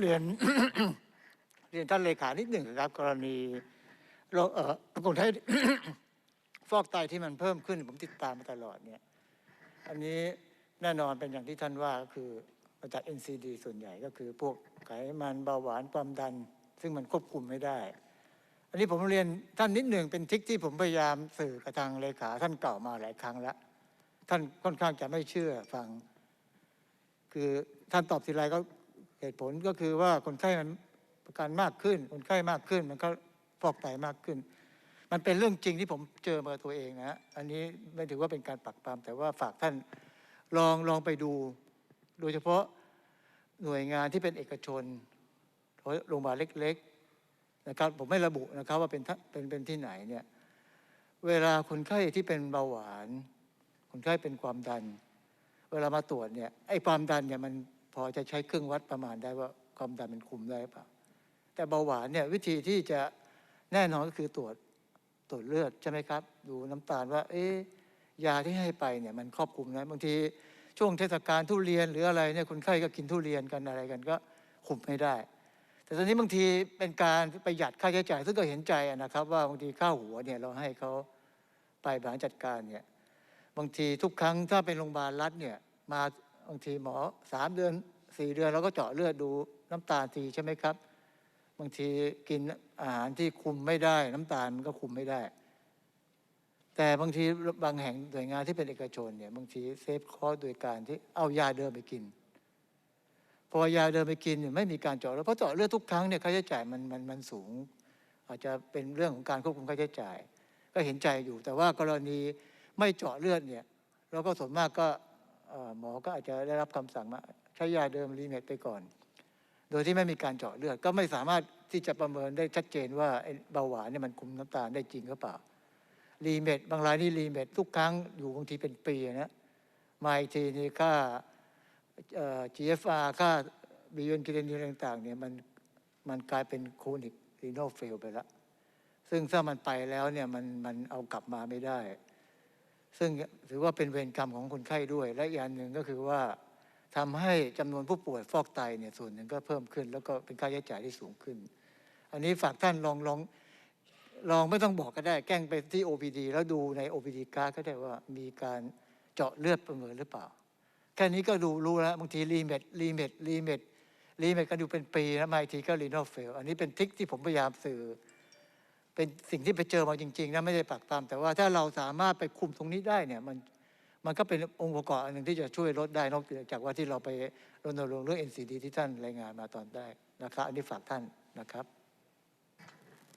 เรียนเรียนท่านเลขานิดหนึ่งครับ กรณีโรคเอ่อคนไข้ฟอกไตที่มันเพิ่มขึ้น ผมติดตามมาตลอดเนี่ย อันนี้แน่นอนเป็นอย่างที่ท่านว่าก็คือมาจาก NCD ส่วนใหญ่ก็คือพวกไขมันเบาหวานความดัน ซึ่งมันควบคุมไม่ได้ อันนี้ผมเรียนท่านนิดหนึ่งเป็นทริคที่ผมพยายามสื่อกับทางเลขาท่านเก่ามาหลายครั้งแล้วท่านค่อนข้างจะไม่เชื่อฟัง คือท่านตอบทีไรก็ เหตุผลก็คือว่าคนไข้มันประกันมากขึ้น คนไข้มากขึ้น มันก็ฟอกไตมากขึ้น มันเป็นเรื่องจริงที่ผมเจอมาตัวเองนะฮะอันนี้ไม่ถือว่าเป็นการปักปามแต่ว่าฝากท่านลองลองไปดู โดยเฉพาะหน่วยงานที่เป็นเอกชนโรงพยาบาลเล็ก ๆ นะครับ ผมไม่ระบุนะครับว่าเป็นเป็นเป็นที่ไหนเนี่ยเวลาคนไข้ที่เป็นเบาหวาน คนไข้เป็นความดัน เวลามาตรวจเนี่ยไอ้ความดันเนี่ยมัน พอจะใช้เครื่องวัดประมาณได้ว่าความดันมันคุมได้หรือเปล่าแต่เบาหวานเนี่ยวิธีที่จะแน่นอนก็คือตรวจตรวจเลือดใช่ไหมครับ ดูน้ำตาลว่า เอ๊ยาที่ให้ไปเนี่ยมันครอบคลุมนะบางทีช่วงเทศกาลทุเรียนหรืออะไรเนี่ยคนไข้ก็กินทุเรียนกันอะไรกันก็คุมไม่ได้ แต่ตอนนี้บางทีเป็นการประหยัดค่าใช้จ่าย ซึ่งก็เห็นใจนะครับ ว่าบางทีค่าหัวเนี่ยเราให้เขาไปบริหารจัดการเนี่ยบางทีทุกครั้งถ้าเป็นโรงพยาบาลรัฐเนี่ยมา บางทีหมอสามเดือนสี่เดือนเราก็เจาะเลือดดูน้ำตาลทีใช่ไหมครับ บางทีกินอาหารที่คุมไม่ได้ น้ำตาลมันก็คุมไม่ได้ แต่บางทีบางแห่งหน่วยงานที่เป็นเอกชนเนี่ยบางทีเซฟคอสโดยการที่เอายาเดิมไปกิน พอยาเดิมไปกินเนี่ยไม่มีการเจาะเลือดเพราะเจาะเลือดทุกครั้งเนี่ยค่าใช้จ่ายมันมันมันสูง อาจจะเป็นเรื่องของการควบคุมค่าใช้จ่าย ก็เห็นใจอยู่ แต่ว่ากรณีไม่เจาะเลือดเนี่ยเราก็ส่วนมากก็ หมอก็อาจจะได้รับคำสั่งมาใช้ยาเดิมรีเมทไปก่อน โดยที่ไม่มีการเจาะเลือดก็ไม่สามารถที่จะประเมินได้ชัดเจนว่าเบาหวานเนี่ยมันคุมน้ำตาลได้จริงหรือเปล่ารีเมทบางรายนี่รีเมททุกครั้งอยู่บางทีเป็นปีนะมาอีกทีนี่ค่า GFR ค่าบิยอนกิเลนินต่างๆเนี่ยมันมันกลายเป็นโคนิกรีโนเฟลไปแล้ว ซึ่งถ้ามันไปแล้วเนี่ยมันมันเอากลับมาไม่ได้ ซึ่งถือว่าเป็นเวรกรรมของคนไข้ด้วย และอีกอย่างหนึ่งก็คือว่าทำให้จำนวนผู้ป่วยฟอกไตเนี่ยส่วนหนึ่งก็เพิ่มขึ้น แล้วก็เป็นค่าใช้จ่ายที่สูงขึ้น อันนี้ฝากท่านลองลองลองไม่ต้องบอกก็ได้แกล้งไปที่ OPD แล้วดูใน OPD การก็ได้ว่ามีการเจาะเลือดประเมินหรือเปล่า แค่นี้ก็ดูรู้แล้วบางทีรีเมทรีเมทรีเมทรีเมทกันอยู่เป็นปีแล้วมาอีกทีก็รีโนเฟลอันนี้เป็นทริคที่ผมพยายามสื่อ เป็นสิ่งที่ไปเจอมาจริงๆนะไม่ได้ปักตามแต่ว่าถ้าเราสามารถไปคุมตรงนี้ได้เนี่ยมันมันก็เป็นองค์ประกอบอันหนึ่งที่จะช่วยลดได้นอกจากว่าที่เราไปรณรงค์เรื่อง NCD ที่ท่านรายงานมาตอนได้นะครับอันนี้ฝากท่านนะครับ